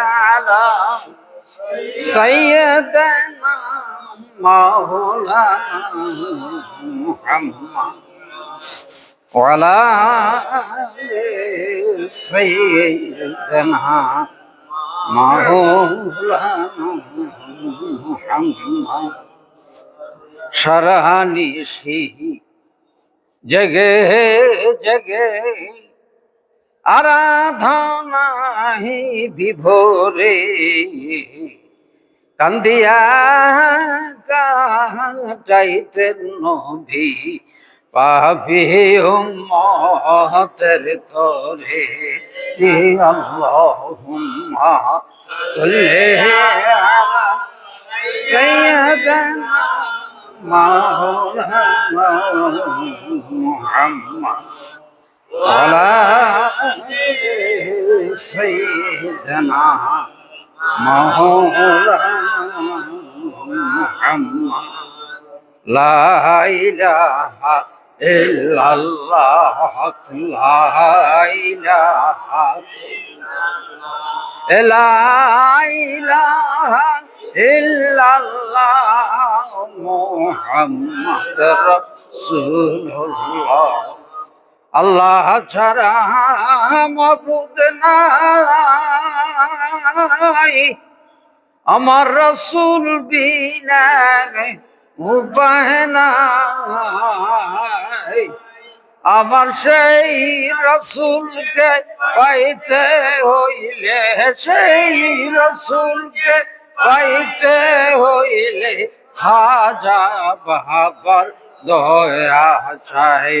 على سيدنا مولانا محمد وعلى آل سيدنا مولانا محمد شرح نشي جگہ جگہ আরাধনাহি বিভোরে। কান্দিয়া কাটাইতেন নবী পাবি মহতের তরে আল্লাহুম্মা সাল্লি আলা সাইয়্যিদানা মুহাম্মদ। سيدنا مولانا محمد لا إله إلا الله لا إله لا إله إلا الله محمد رسول الله আল্লাহ ছাড়া মবুদ নাই। আমার রসুল নাই। আমার সেই রসুলকে পাইতে হইলে, সেই রসুলকে পাইতে হইলে খাজা বাবার দয়া চাই।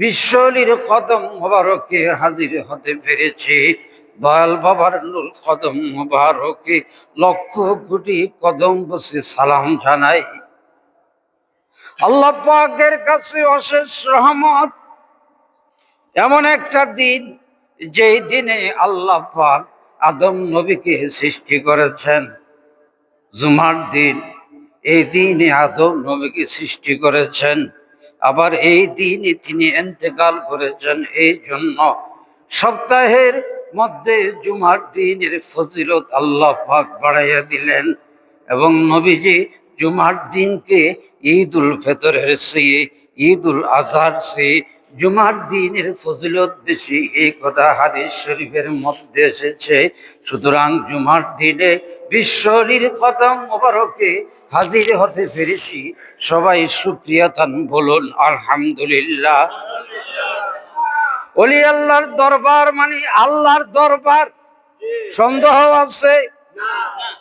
বিশ্বলির কদম মোবারকে হাজির হতে পেরেছি। দয়াল বাবার নুর কদম মোবারকে লক্ষ কোটি কদম বসে সালাম জানাই। আল্লাহ পাকের কাছে অশেষ রহমত। এমন একটা দিন, যেই দিনে আল্লাহ পাক আদম নবীকে সৃষ্টি করেছেন। জুমার দিন, এই দিনে আদম নবীকে সৃষ্টি করেছেন। আবার এই দিনে তিনি এন্তেকাল করেছেন এই জন্য। সপ্তাহের মধ্যে জুমার দিনের ফজিলত আল্লাহ পাক বাড়াইয়া দিলেন এবং নবীজি জুমার দিনকে ঈদ উল ফেতরের সে ঈদ উল আজহার সে জুমার দিনের ফজিলত বেশি, এই কথা হাদিস শরীফের মধ্যে এসেছে। সুতরাং জুমার দিনে বিশ্বরীর কদম মোবারকে হাজির হতে পেরেছি। সবাই সুক্রিয়া তান বলুন, আলহামদুলিল্লাহ। অলি আল্লাহর দরবার মানে আল্লাহর দরবার। সন্দেহ আছে?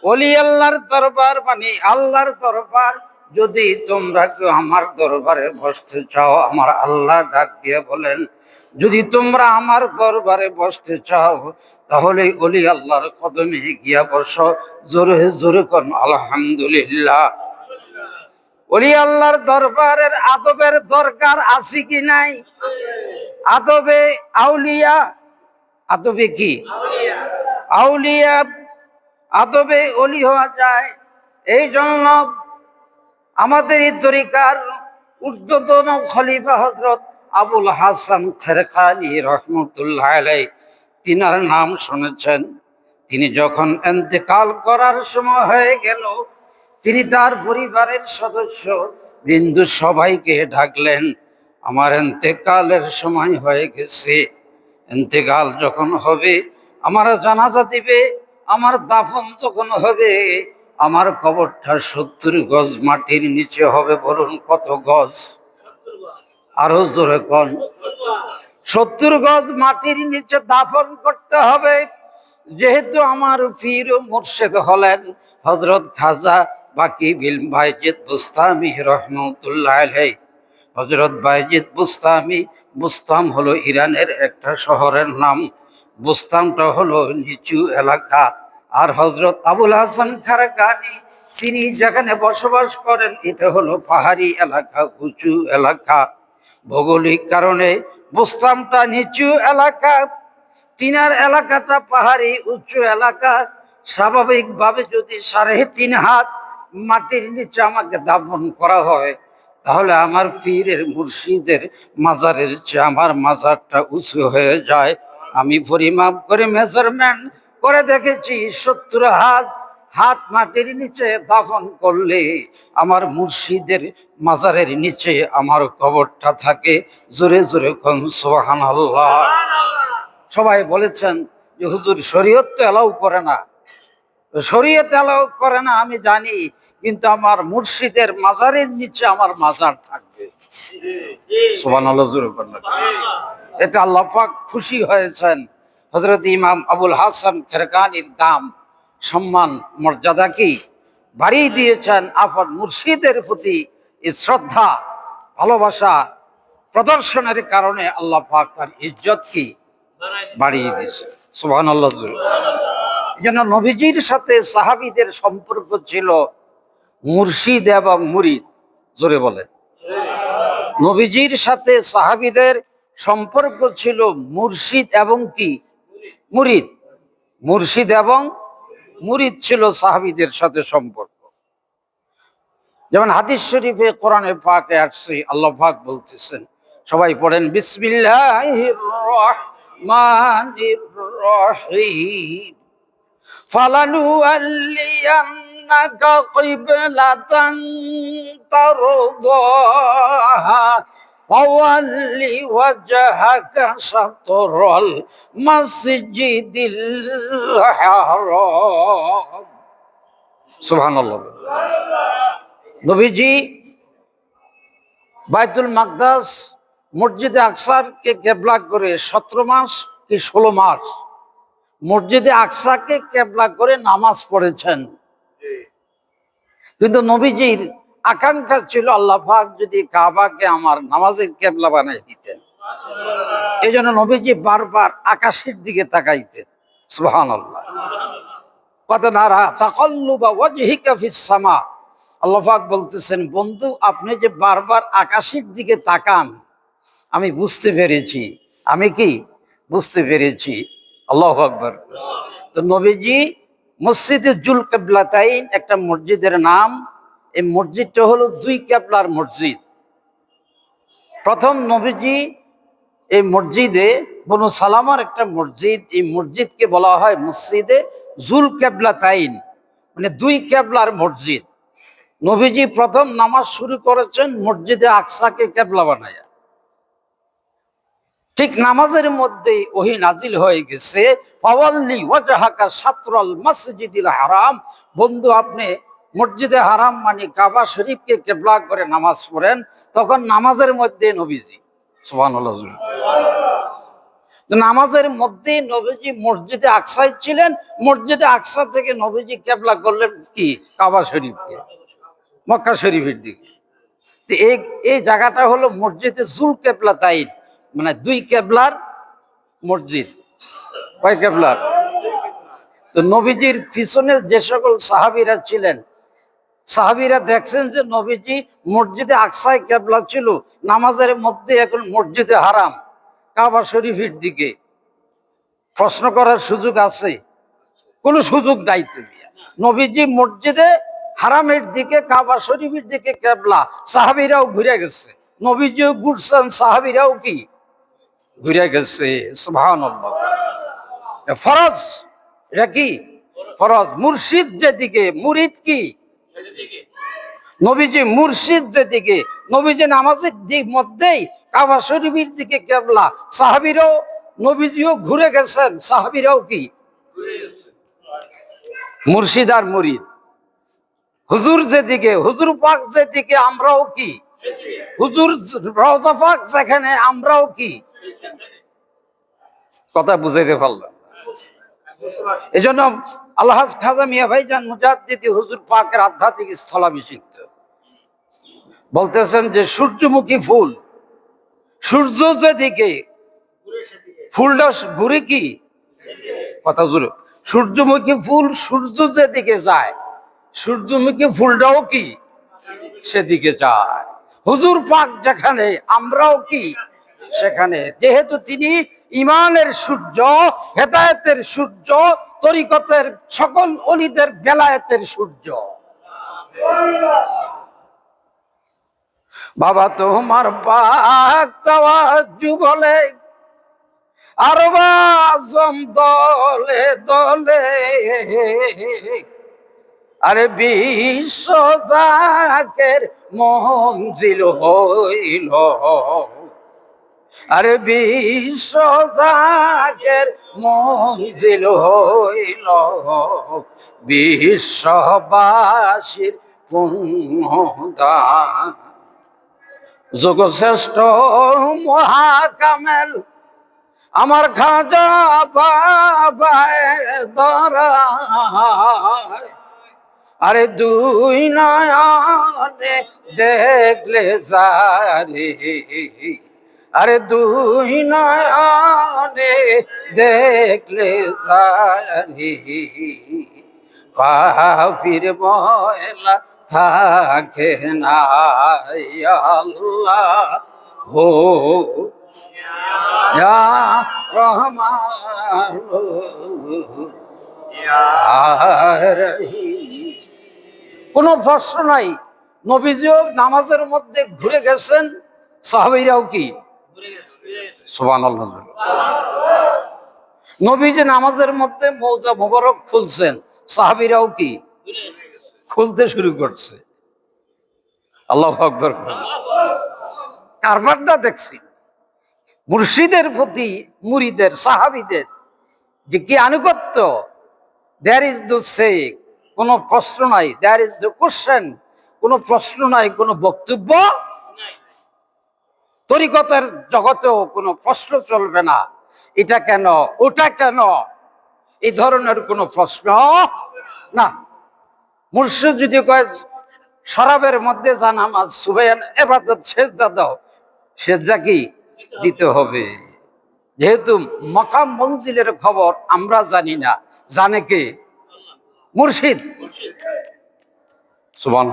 অলি আল্লাহর দরবার মানে আল্লাহর দরবার। যদি তোমরা কেউ আমার দরবারে বসতে চাও, আমার আল্লাহ ডাক দিয়ে বলেন, যদি তোমরা আমার দরবারে বসতে চাও, তাহলে অলি আল্লাহর কদমে গিয়া বসো। জোরে জোরে কর আলহামদুলিল্লাহ। অলি আল্লাহর দরবারের আদবের দরকার আছে কি নাই? আদবে আউলিয়া, আদবে কি? আউলিয়া, আদবে অলি হওয়া যায়। এই জন্য আমাদের এই তরিকার ঊর্ধ্বতন খলিফা হজরত আবুল হাসান খেরখানি রহমতুল্লাহ আলাই তিনার নাম শুনেছেন। তিনি যখন এন্তেকাল করার সময় হয়ে গেল, তিনি তার পরিবারের সদস্য বিন্দু সবাইকে ডাকলেন, আমার এন্তেকালের সময় হয়ে গেছে। এন্তেকাল যখন হবে, আমার জানাজা দিবে, আমার দাফন যখন হবে আমার কবরটা সত্তর গজ মাটির নিচে হবে বলুন কত গজ? আরও জোরে কন। সত্তর গজ মাটির নিচে দাফন করতে হবে। যেহেতু আমার ও মুর্শেদ হলেন হজরত খাজা বাকি বিল বাইজিদ বুস্তামি রহমতুল্লাহ হজরত বাইজিদ বুস্তামি, বুস্তাম হলো ইরানের একটা শহরের নাম। বুস্তামটা হলো নিচু এলাকা। আর হজরত আবুল হাসান খারাকানি, তিনি যেখানে বসবাস করেন, এটা হলো পাহাড়ি এলাকা, উঁচু এলাকা। ভৌগোলিক কারণে বোস্তামটা নিচু এলাকা। তিনার এলাকাটা পাহাড়ি, উঁচু এলাকা। স্বাভাবিকভাবে যদি সাড়ে তিন হাত মাটির নিচে আমাকে দাফন করা হয়, তাহলে আমার পীরের মুর্শিদের মাজারের চেয়ে আমার মাজারটা উঁচু হয়ে যায়। আমি পরিমাপ করে মেজারমেন্ট করে দেখেছি, সত্তর হাত হাত মাটির নিচে দাফন করলে আমার মুর্শিদের মাজারের নিচে আমার কবরটা থাকে। জোরে জোরে সোহান সবাই বলেছেন যে, হুজুর শরীয়ত তো এলাও করে না। শরীয়ত এলাও করে না, আমি জানি, কিন্তু আমার মুর্শিদের মাজারের নিচে আমার মাজার থাকবে। সোহান এতে আল্লাহ পাক খুশি হয়েছেন। হজরত ইমাম আবুল হাসান খেরকানির দাম, সম্মান, মর্যাদা কি? বাড়িয়ে দিয়েছেন আফর মুর্শিদের প্রতি শ্রদ্ধা, ভালোবাসা, প্রদর্শনের কারণে আল্লাহ পাক তার ইজ্জত কি? বাড়িয়ে দিয়েছে। সুবহান আল্লাহ জন্য নবীজির সাথে সাহাবিদের সম্পর্ক ছিল মুর্শিদ এবং মুরিদ, জোরে বলে নবীজির সাথে সাহাবিদের সম্পর্ক ছিল মুর্শিদ এবং কি? মুরিদ, মুর্শিদ এবং মুরিদ ছিল সাহাবিদের সাথে সম্পর্ক। যেমন হাদিস শরীফে কোরআনে পাকে আসছে, আল্লাহ পাক বলতেছেন, সবাই পড়েন তারদাহা فول وجهك شطر المسجد الحرام سبحان الله নবীজি বাইতুল মাকদাস মসজিদে আকসারকে কেবলা করে সতেরো মাস কি ষোলো মাস মসজিদে আকসাকে কেবলা করে নামাজ পড়েছেন কিন্তু নবীজির আকাঙ্ক্ষা ছিল আল্লাহ যদি কাবাকে আমার নামাজের কেবলা বানাই দিতেন। এই জন্য নবীজি বারবার আকাশের দিকে তাকাইতেন। সুহান আল্লাহ কত নারা তাকল্লু বা সামা। আল্লাহ বলতেছেন, বন্ধু, আপনি যে বারবার আকাশের দিকে তাকান, আমি বুঝতে পেরেছি। আমি কি? বুঝতে পেরেছি। আল্লাহ আকবর। তো নবীজি মসজিদে জুল কেবলাতাইন একটা মসজিদের নাম এই মসজিদটা হলো দুই ক্যাপলার মসজিদ। প্রথম নবীজি এই মসজিদে বনু সালামার একটা মসজিদ, এই মসজিদকে বলা হয় মসজিদে জুল কেবলা তাইন মানে দুই ক্যাবলার মসজিদ। নবীজি প্রথম নামাজ শুরু করেছেন মসজিদে আকসাকে ক্যাবলা বানায়া। ঠিক নামাজের মধ্যে ওহি নাজিল হয়ে গেছে পাওয়াল্লি ওয়াজাহাকা সাতরল মসজিদিল হারাম। বন্ধু, আপনি মসজিদে হারাম মানে কাবা শরীফকে কেবলা করে নামাজ পড়েন, তখন নামাজের মধ্যে নবীজি সোহান নামাজের মধ্যে নবীজি মসজিদে আকসাই ছিলেন, মসজিদে আকসা থেকে নবীজি কেবলা করলেন কি? কাবা শরীফকে, মক্কা শরীফের দিকে। এই এই জায়গাটা হলো মসজিদে জুল কেবলা তাই মানে দুই কেবলার মসজিদ, কয় কেবলার? তো নবীজির পিছনে যে সকল সাহাবিরা ছিলেন সাহাবিরা দেখছেন যে নবীজি মসজিদে আকসায় কেবলা ছিল, নামাজের মধ্যে এখন মসজিদে হারাম, কাবা শরীফের দিকে। প্রশ্ন করার সুযোগ আছে? কোনো সুযোগ নাই তুমি নবীজি মসজিদে হারামের দিকে, কাবা শরীফের দিকে ক্যাবলা সাহাবিরাও ঘুরে গেছে। নবীজিও ঘুরছেন, সাহাবিরাও কি? ঘুরে গেছে ফরজ? এটা কি? ফরজ। মুর্শিদ যেদিকে, মুরিদ কি? নবীজি মুর্শিদ যেদিকে, নবীজি নামাজের দিক মধ্যেই কাবা শরীফের দিকে কেবলা। সাহাবিরাও নবীজিও ঘুরে গেছেন। সাহাবিরাও কি? মুর্শিদ আর মুরিদ। হুজুর যেদিকে, হুজুর পাক যেদিকে, আমরাও কি? হুজুর রওজা পাক যেখানে, আমরাও কি? কথা বুঝাইতে পারলাম এই জন্য আল্লাহ খাজা মিয়া ভাইজান মুজাদ্দিদি হুজুর পাকের আধ্যাত্মিক স্থলাভিষিক্ত। বলতেছেন যে সূর্যমুখী ফুল। সূর্য যেদিকে, ফুলটা ঘুরে কি? কথা জুড়ে সূর্যমুখী ফুল সূর্য যেদিকে যায়, সূর্যমুখী ফুলটাও কি? সেদিকে যায়। হুজুর পাক যেখানে, আমরাও কি? সেখানে। যেহেতু তিনি ইমানের সূর্য, হেদায়েতের সূর্য, তরিকতের সকল অলিদের বেলায়েতের সূর্য। বাবা, তোমার পাক বলে আর বাজম দলে দলে। আরে বিশ্ব জাকের মঞ্জিল হইল। আরে বিশ্ব জাকের মঞ্জিল হইল। বিশ্ববাসীর পুণ্যদান যোগশ্রেষ্ঠ মহাকামেল। আমার খাজা বাবায় দরায় আরে দুই নয়নে দেখলে সারে। আরে দুই নয়নে দেখলে সারে। কাফির ময়লা থাকে না আল্লাহ। হো রহমান। কোনো প্রশ্ন নাই। নবীজিও নামাজের মধ্যে ঘুরে গেছেন, সাহাবিরাও কি? নবীজি নামাজের মধ্যে মৌজা মোবারক খুলছেন, সাহাবিরাও কি? খুলতে শুরু করছে। আল্লাহ আকবর। কারবারটা দেখছি। মুর্শিদের প্রতি, মুরিদের, সাহাবিদের যে কি আনুগত্য দেয়ার ইজ দ্য সে কোনো প্রশ্ন নাই দেয়ার ইজ দ্য কোশ্চেন কোনো প্রশ্ন নাই, কোনো বক্তব্য তরিকতার জগতেও কোনো প্রশ্ন চলবে না। এটা কেন, ওটা কেন, এই ধরনের কোনো প্রশ্ন না। মুর্শিদ যদি কয় শরাবের মধ্যে যান আমার সুবেন এবাদত সেজদা দাও সেজদা কি দিতে হবে? যেহেতু মকাম মঞ্জিলের খবর আমরা জানি না জানে কে? মুর্শিদ। সুবান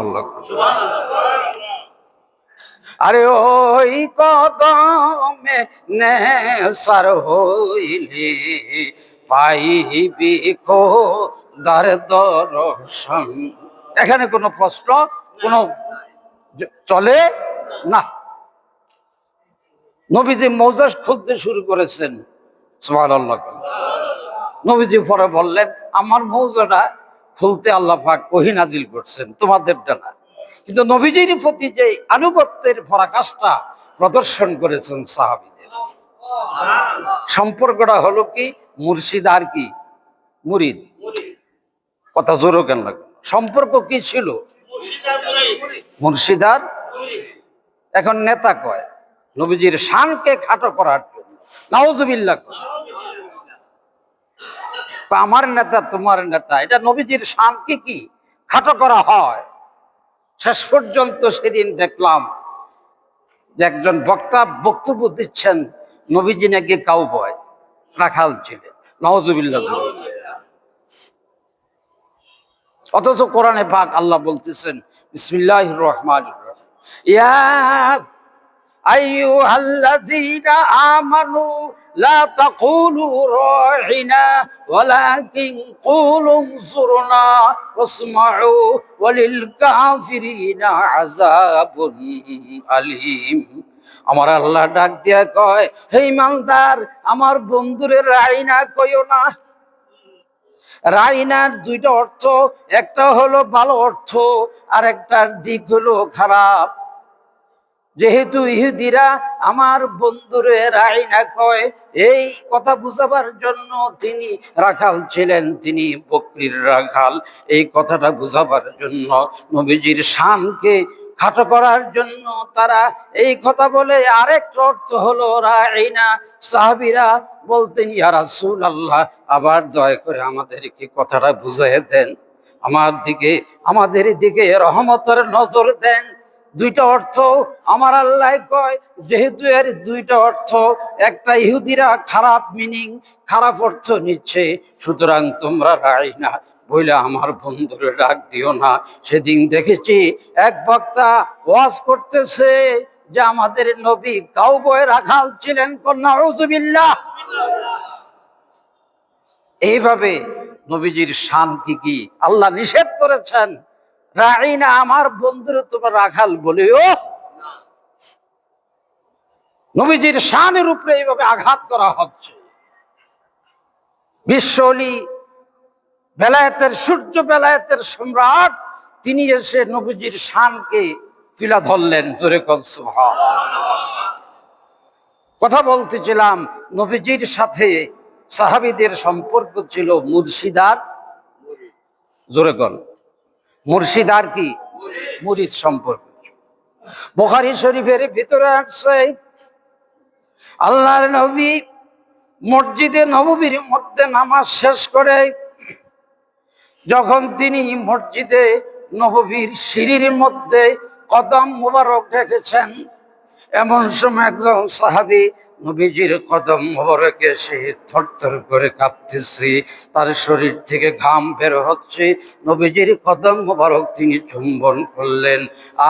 আরে ওই কদমে নেসার হইলে পাইবি কো দার দর্শন। এখানে কোনো প্রশ্ন? কোনো চলে? না। নবীজি মৌজাস খুলতে শুরু করেছেন। নবীজি পরে বললেন, আমার মৌজাটা খুলতে আল্লাহ পাক ওহি নাজিল করছেন। তোমাদেরটা না কিন্তু নবীজির প্রতি যে আনুগত্যের পরাকাশটা প্রদর্শন করেছেন সাহাবিদের। সম্পর্কটা হলো কি? মুর্শিদ আর কি? মুরিদ। কথা জোরও কেন লাগে সম্পর্ক কি ছিল? মুর্শিদার এখন নেতা কয়? নবীজির শানকে খাটো করার জন্য। আমার নেতা, তোমার নেতা, এটা নবীজির শানকে কি খাটো করা হয়? শেষ পর্যন্ত সেদিন দেখলাম যে একজন বক্তা বক্তব্য দিচ্ছেন নবীজি নাকি কাউ বয় রাখাল ছিলেন নওয়াজুবিল্লাহ অথচ কোরআনে পাক আল্লাহ বলতেছেন বিসমিল্লাহ রহমান أيها الذين آمنوا لا تقولوا راعنا ولكن قولوا انظرنا واسمعوا وللكافرين عذاب أليم আমার আল্লাহ ডাক দিয়া কয় হে ইমানদার আমার বন্ধুরে রাইনা কইও না রাইনার দুইটা অর্থ একটা হলো ভালো অর্থ আর একটার দিক হলো খারাপ যেহেতু ইহুদিরা আমার বন্ধুরে রাইনা কয়, এই কথা বুঝাবার জন্য তিনি রাখাল ছিলেন, তিনি বকরির রাখাল। এই কথাটা বুঝাবার জন্য নবীজির শানকে খাটো করার জন্য তারা এই কথা বলে। আরেক অর্থ হলো রাইনা সাহাবিরা বলতেন, ইয়া রাসূল আল্লাহ আবার দয়া করে আমাদেরকে কথাটা বুঝিয়ে দেন। আমার দিকে, আমাদের দিকে রহমতের নজর দেন। দুইটা অর্থ আমার আল্লাহ কয়, যেহেতু এর দুইটা অর্থ, একটা ইহুদিরা খারাপ মিনিং খারাপ অর্থ নিচ্ছে, সুতরাং তোমরা রাই না, বইলে আমার বন্ধুরে ডাক দিও না। সেদিন দেখেছি এক বক্তা ওয়াজ করতেছে যে আমাদের নবী কাউ বয়ে রাখাল ছিলেন কন্যা রজুবিল্লাহ এইভাবে নবীজির শান কি কি আল্লাহ নিষেধ করেছেন? রাইনা, আমার বন্ধুর তোমার রাখাল বলেও নবীজির শানের উপরে এইভাবে আঘাত করা হচ্ছে। বিশ্বলি বেলায়েতের, সূর্য বেলায়েতের সম্রাট, তিনি এসে নবীজির শানকে তুলা ধরলেন, জোরে। কথা বলতেছিলাম, নবীজির সাথে সাহাবিদের সম্পর্ক ছিল মুর্শিদার। জোরে কল মুর্শিদার কি? মুরিদ সম্পর্ক। বোখারি শরীফের ভিতরে আসছে আল্লাহর নবী মসজিদে নববীর মধ্যে নামাজ শেষ করে, যখন তিনি মসজিদে নববীর সিঁড়ির মধ্যে কদম মোবারক রেখেছেন, এমন সময় একজন সাহাবি নবীজির কদম মোবারকে সে থরথর করে কাঁপতেছে। তার শরীর থেকে ঘাম বের হচ্ছে। নবীজির কদম মোবারক তিনি চুম্বন করলেন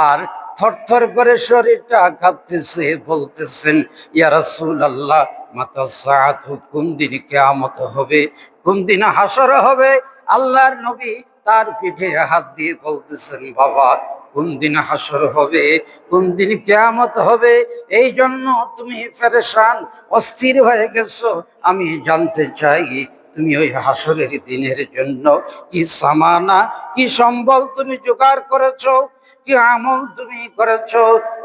আর থরথর করে শরীরটা কাঁপতেছে, বলতেছেন, ইয়া রাসূল আল্লাহ মাতা সাআত, কোন দিন কেয়ামত হবে? কোন দিন হাসর হবে? আল্লাহর নবী তার পিঠে হাত দিয়ে বলতেছেন, বাবা কোন দিন হাসর হবে, কোন দিন কেয়ামত হবে এই জন্য তুমি ফেরেশান, অস্থির হয়ে গেছো। আমি জানতে চাই, তুমি ওই হাসরের দিনের জন্য কি সামানা, কি সম্বল তুমি জোগাড় করেছ, কি আমল তুমি করেছ?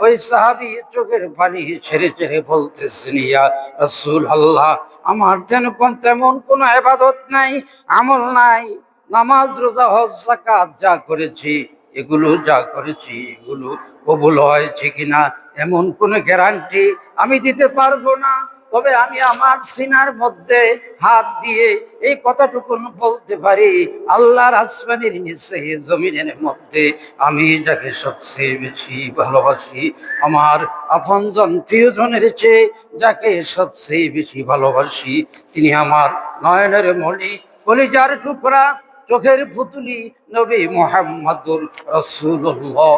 ওই সাহাবি চোখের পানি ছেড়ে ছেড়ে বলতেছেন ইয়া রাসূল আল্লাহ আমার যেন কোন তেমন কোনো এবাদত নাই, আমল নাই, নামাজ, রোজা, হজ জাকাত যা করেছি এগুলো যা করেছি, এগুলো কবুল হয়েছে কিনা এমন কোনো গ্যারান্টি আমি দিতে পারব না। তবে আমি আমার সিনার মধ্যে হাত দিয়ে এই কথাটুকু বলতে পারি, আল্লাহর আসমানের নিচে, জমিনের মধ্যে আমি যাকে সবচেয়ে বেশি ভালোবাসি, আমার আপন আপনজন প্রিয়জনের চেয়ে যাকে সবচেয়ে বেশি ভালোবাসি, তিনি আমার নয়নের মণি, কলিজার টুকরা চোখের পুতুলি নবী মোহাম্মদুর রসুল্লাহ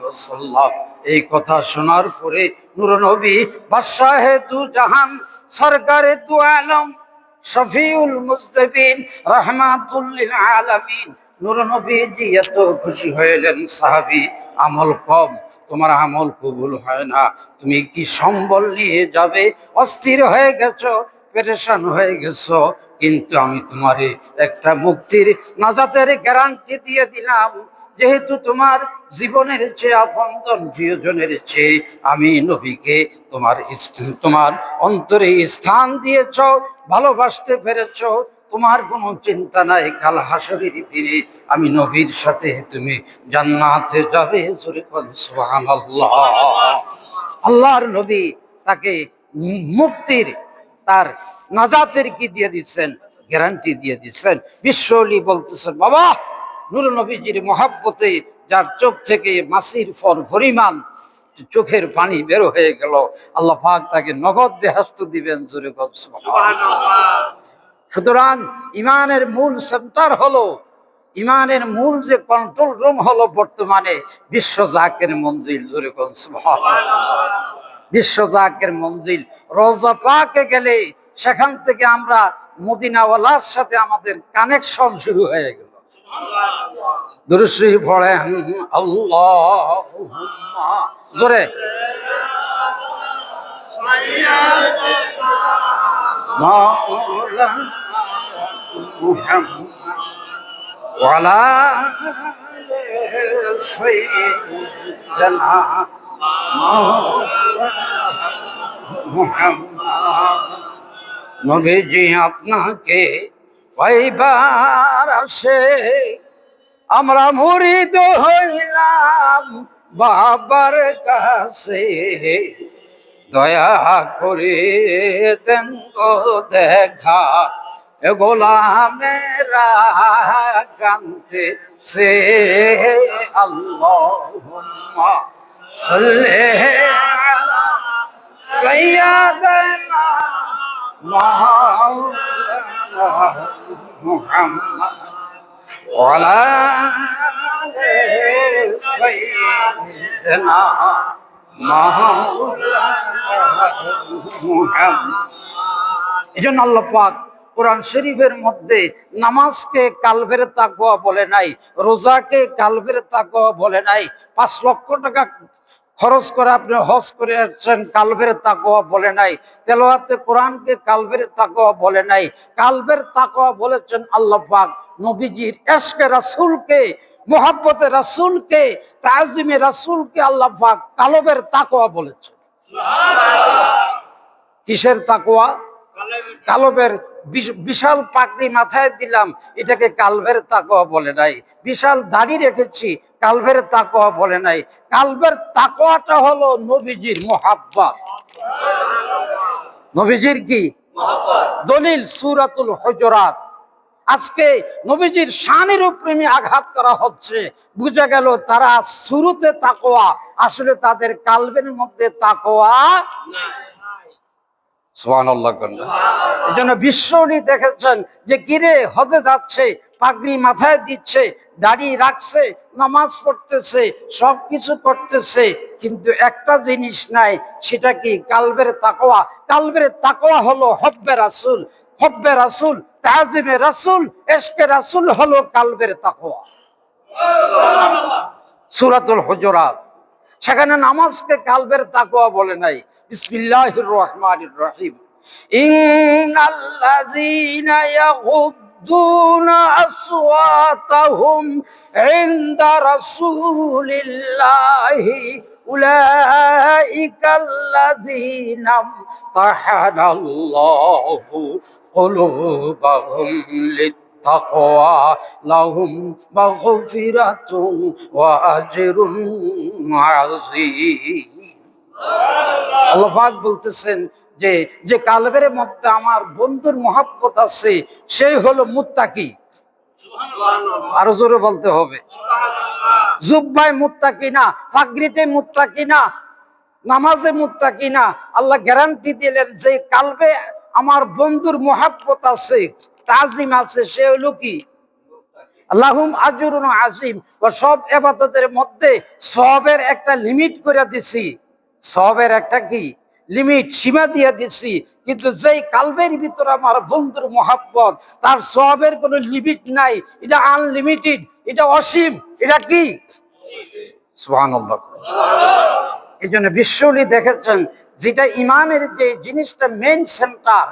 ওয়াসাল্লাম। এই কথা শোনার পরে নূর নবী, বাদশাহে দু জাহান, সরকারে দু আলম, শফিউল মুজতাবিন রহমাতুল্লিল আলামিন। নূর নবীজি এত খুশি হইলেন সাহাবী, আমল কম, তোমার আমল কবুল হয় না। তুমি কি সম্বল নিয়ে যাবে? অস্থির হয়ে গেছো পেরেশান হয়ে গেছো, কিন্তু আমি তোমারে একটা মুক্তির নাজাতের গ্যারান্টি দিয়ে দিলাম। যেহেতু তোমার জীবনের চেয়ে, আপনজন প্রিয়জনের চেয়ে আমি নবীকে তোমার তোমার অন্তরে স্থান দিয়েছ, ভালোবাসতে পেরেছ। তোমার কোনো চিন্তা নাই, কাল হাসরের দিনে আমি নবীর সাথে তুমি জান্নাতে যাবে আল্লাহর নবী তাকে মুক্তির তার নাজাতের কি দিয়ে দিচ্ছেন? গ্যারান্টি দিয়ে দিচ্ছেন। বিশ্বলি বলতেছেন, বাবা, নুর নবীজির মহাব্বতে যার চোখ থেকে মাসির ফল পরিমাণ চোখের পানি বের হয়ে গেল। আল্লাহ তাকে নগদ বেহাস্ত দিবেন জোরে সুতরাং ইমানের মূল সেন্টার হলো, ইমানের মূল যে কন্ট্রোল রুম হলো বর্তমানে বিশ্ব জাকের মঞ্জিল, জোরে গদ বিশ্ব জাকের মঞ্জিল। রোজা পাকে গেলে সেখান থেকে আমরা মদিনাওয়ালার সাথে আমাদের কানেকশন শুরু হয়ে গেল। আল্লাহ জোরে। নবীজি আপনাকে পাইবার আসে? আমরা মুরিদ হইলাম বাবার কাছে। দয়া করে দেন গো দেখা। গোলামেরা কান্তে সে আল্লাহুম্মা সাল্লি আলা সাইয়্যিদানা মাওলানা মুহাম্মদ ওয়ালা আলি সাইয়্যিদানা মাওলানা মুহাম্মদ এই জন্য আল্লাহ কোরআন শরীফের মধ্যে নামাজকে কালবের তাকওয়া বলে নাই, রোজাকে কালবের তাকওয়া বলে নাই, পাঁচ লক্ষ টাকা খরচ করে আপনি হজ করে আসছেন কালবের তাকোয়া বলে নাই। তেলোয়াতে কোরআনকে কালবের তাকোয়া বলে নাই। কালবের তাকোয়া বলেছেন আল্লাহ পাক, নবীজির এসকে রাসুলকে, মোহাব্বতে রাসুলকে, তাজিমে রাসুলকে আল্লাহ পাক কালবের তাকোয়া বলেছেন। কিসের তাকওয়া? কালবের বিশ- বিশাল পাগড়ি মাথায় দিলাম, এটাকে কালভের তাকোয়া বলে নাই। বিশাল দাড়ি রেখেছি তাকোয়া বলে নাই। তাকোয়াটা হলো নবীজির নবীজির কি? দলিল সুরাতুল হজরাত। আজকে নবীজির শানের আঘাত করা হচ্ছে। বুঝা গেল তারা শুরুতে তাকোয়া, আসলে তাদের কালবের মধ্যে তাকোয়া এই জন্য বিশ্বরী দেখেছেন যে গিরে হজে যাচ্ছে, পাগড়ি মাথায় দিচ্ছে, দাড়ি রাখছে, নামাজ পড়তেছে সব কিছু করতেছে, কিন্তু একটা জিনিস নাই, সেটা কি কালবের তাকোয়া কালবের তাকোয়া হলো হব্বে রাসুল। হব্বে রাসুল, তাজিমে রাসুল এসকে রাসুল হলো কালবের তাকোয়া সুরাতুল হুজুরাত। সেখানে নামাজকে কালবের তাকওয়া বলে নাই। বিসমিল্লাহির রহমানির রহিম। ইন্নাল্লাযীনা ইয়াগুদ্দুনা আসওয়াতাহুম ইনদা রাসূলিল্লাহি উলাইকাল্লাযীনা তাহানাল্লাহু কুলুবাহুম লিত তাকওয়া লাহুম মাগফিরাতুন ওয়া আজরুন আযীম। আল্লাহ পাক বলতেছেন যে যে কালবের মধ্যে আমার বন্ধুর মহাব্বত আছে, সেই হলো মুত্তাকি। আরও জোরে বলতে হবে। জুব্বাই মুত্তাকি না ফাগরিতে মুত্তাকি না, নামাজে মুত্তাকি না, আল্লাহ গ্যারান্টি দিলেন যে কালবে আমার বন্ধুর মহাব্বত আছে। তাজিম আছে, সে হলো কি? আল্লাহুম আজিম ও সব এবাদতের মধ্যে সবের একটা লিমিট করে দিছি। সবের একটা কি? লিমিট সীমা দিয়ে কিন্তু যেই কালবের আমার বন্ধুর মহাব্বত, তার সবের কোনো লিমিট নাই। এটা আনলিমিটেড এটা অসীম, এটা কি? এই জন্য বিশ্বলি দেখেছেন, যেটা ইমানের যে জিনিসটা মেন সেন্টার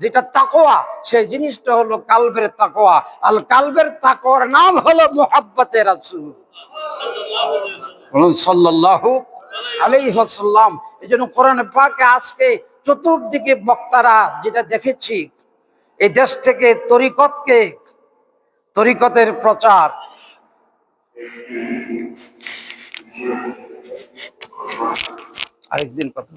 যেটা তাকোয়া সেই জিনিসটা হলো কালবের তাকোয়া আল কালবের তাকোয়ার নাম হলো বলুন, সাল্লাল্লাহু এই জন্য কোরআনে পাকে আজকে চতুর্দিকে বক্তারা যেটা দেখেছি এই দেশ থেকে তরিকতকে, তরিকতের প্রচার। আরেকদিন কথা